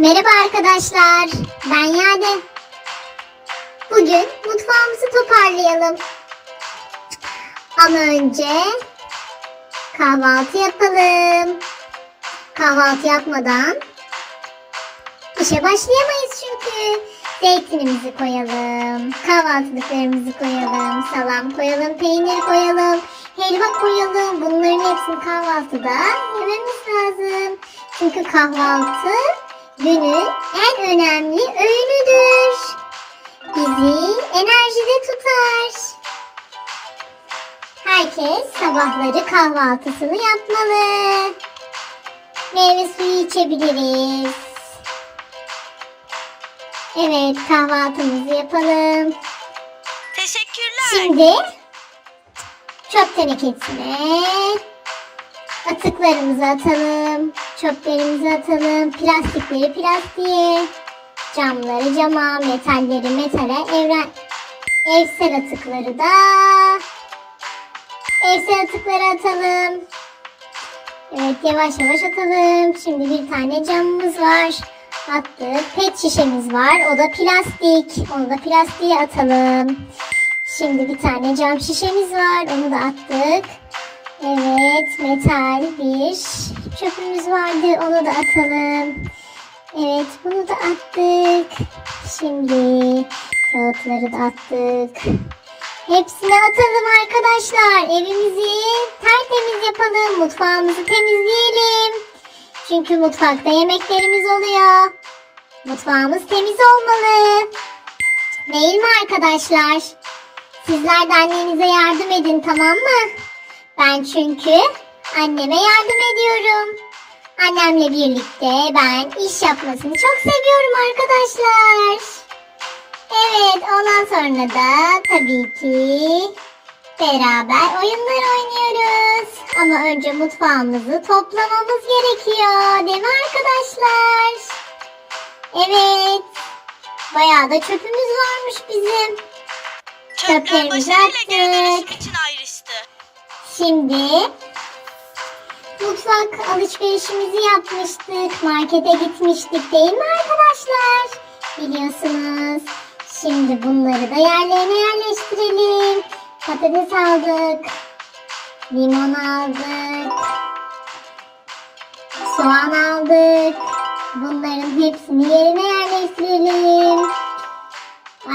Merhaba arkadaşlar. Ben Yade. Bugün mutfağımızı toparlayalım. Ama önce kahvaltı yapalım. Kahvaltı yapmadan işe başlayamayız çünkü. Zeytinimizi koyalım, kahvaltılıklarımızı koyalım, salam koyalım, peynir koyalım, helva koyalım. Bunların hepsini kahvaltıda yememiz lazım. Çünkü kahvaltı günün en önemli öğünüdür. Bizi enerjide tutar. Herkes sabahları kahvaltısını yapmalı. Meyve suyu içebiliriz. Evet kahvaltımızı yapalım. Teşekkürler. Şimdi çöp tenekesine atıklarımızı atalım. Çöplerimizi atalım. Plastikleri plastiğe. Camları cama, metalleri metale, evren, evsel atıkları da evsel atıkları atalım. Evet yavaş yavaş atalım. Şimdi bir tane camımız var. Attık. Pet şişemiz var. O da plastik. Onu da plastiğe atalım. Şimdi bir tane cam şişemiz var. Onu da attık. Evet metal bir çöpümüz vardı. Onu da atalım. Evet bunu da attık. Şimdi kağıtları da attık. Hepsini atalım arkadaşlar. Evimizi tertemiz yapalım. Mutfağımızı temizleyelim. Çünkü mutfakta yemeklerimiz oluyor. Mutfağımız temiz olmalı. Değil mi arkadaşlar? Sizler de annenize yardım edin tamam mı? Ben çünkü anneme yardım ediyorum. Annemle birlikte ben iş yapmasını çok seviyorum arkadaşlar. Evet ondan sonra da tabii ki beraber oyunlar oynuyoruz. Ama önce mutfağımızı toplamamız gerekiyor değil mi arkadaşlar? Evet. Bayağı da çöpümüz varmış bizim. Çöpler Çöplerimizi attık. Şimdi mutfak alışverişimizi yapmıştık. Markete gitmiştik değil mi arkadaşlar? Biliyorsunuz. Şimdi bunları da yerlerine yerleştirelim. Patates aldık. Limon aldık. Soğan aldık. Bunların hepsini yerine yerleştirelim.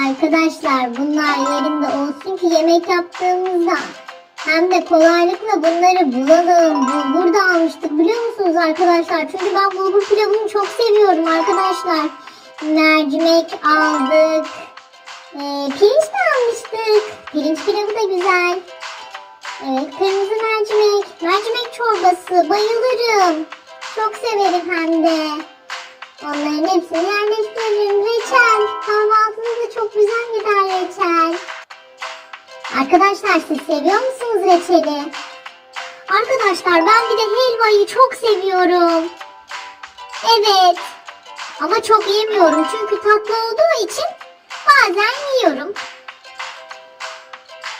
Arkadaşlar bunlar yerinde olsun ki yemek yaptığımızda hem de kolaylıkla bunları bulalım. Bulgur da almıştık biliyor musunuz arkadaşlar? Çünkü ben bulgur pilavını çok seviyorum arkadaşlar. Mercimek aldık. Ee, pirinç de almıştık. Pirinç pilavı da güzel. Evet kırmızı mercimek. Mercimek çorbası bayılırım. Çok severim hem de. Onların hepsini yerleştiririm. Reçel. Kahvaltıda da çok güzel gider reçel. Arkadaşlar siz seviyor musunuz reçeli? Arkadaşlar ben bir de helvayı çok seviyorum. Evet. Ama çok yemiyorum çünkü tatlı olduğu için bazen yiyorum.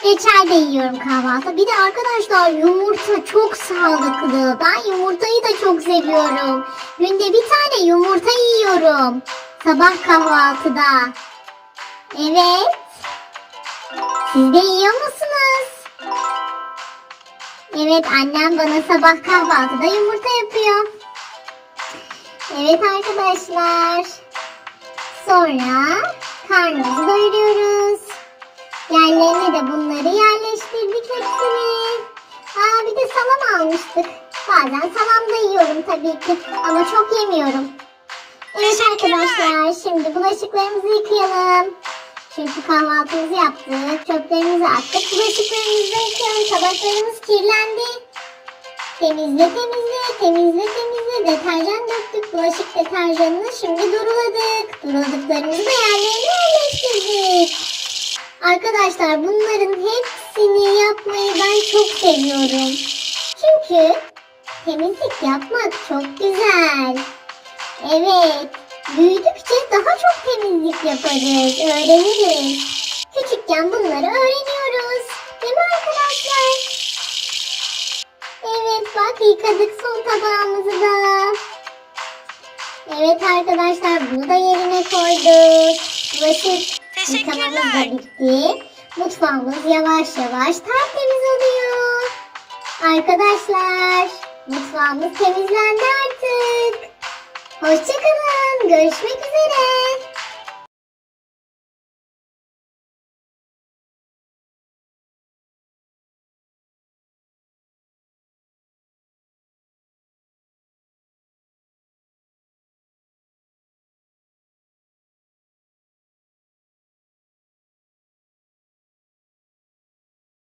Reçel de yiyorum kahvaltı. Bir de arkadaşlar yumurta çok sağlıklı. Ben yumurtayı da çok seviyorum. Günde bir tane yumurta yiyorum. Sabah kahvaltıda. Evet. Siz de yiyor musunuz? Evet annem bana sabah kahvaltıda yumurta yapıyor. Evet arkadaşlar. Sonra karnımızı doyuruyoruz. Yerlerine de bunları yerleştirdik hepsini. Aa bir de salam almıştık. Bazen salam da yiyorum tabii ki ama çok yemiyorum. Evet arkadaşlar şimdi bulaşıklarımızı yıkayalım. Çünkü kahvaltımızı yaptık, çöplerimizi attık, bulaşıklarımızı yıkayalım. Tabaklarımız kirlendi. Temizle temizle, temizle temizle. Deterjan döktük. Bulaşık deterjanını şimdi duruladık. Duruladıklarımızı da yerlerine yerleştirdik. Arkadaşlar bunların hepsini yapmayı ben çok seviyorum. Çünkü temizlik yapmak çok güzel. Evet, büyüdükçe daha çok temizlik yaparız, öğreniriz. Küçükken bunları öğreniyoruz. Değil mi arkadaşlar? Evet bak yıkadık son tabağımızı da. Evet arkadaşlar bunu da yerine koyduk. Bulaşık yıkamamız da bitti. Mutfağımız yavaş yavaş tertemiz oluyor. Arkadaşlar mutfağımız temizlendi artık. Hoşçakalın. Görüşmek üzere.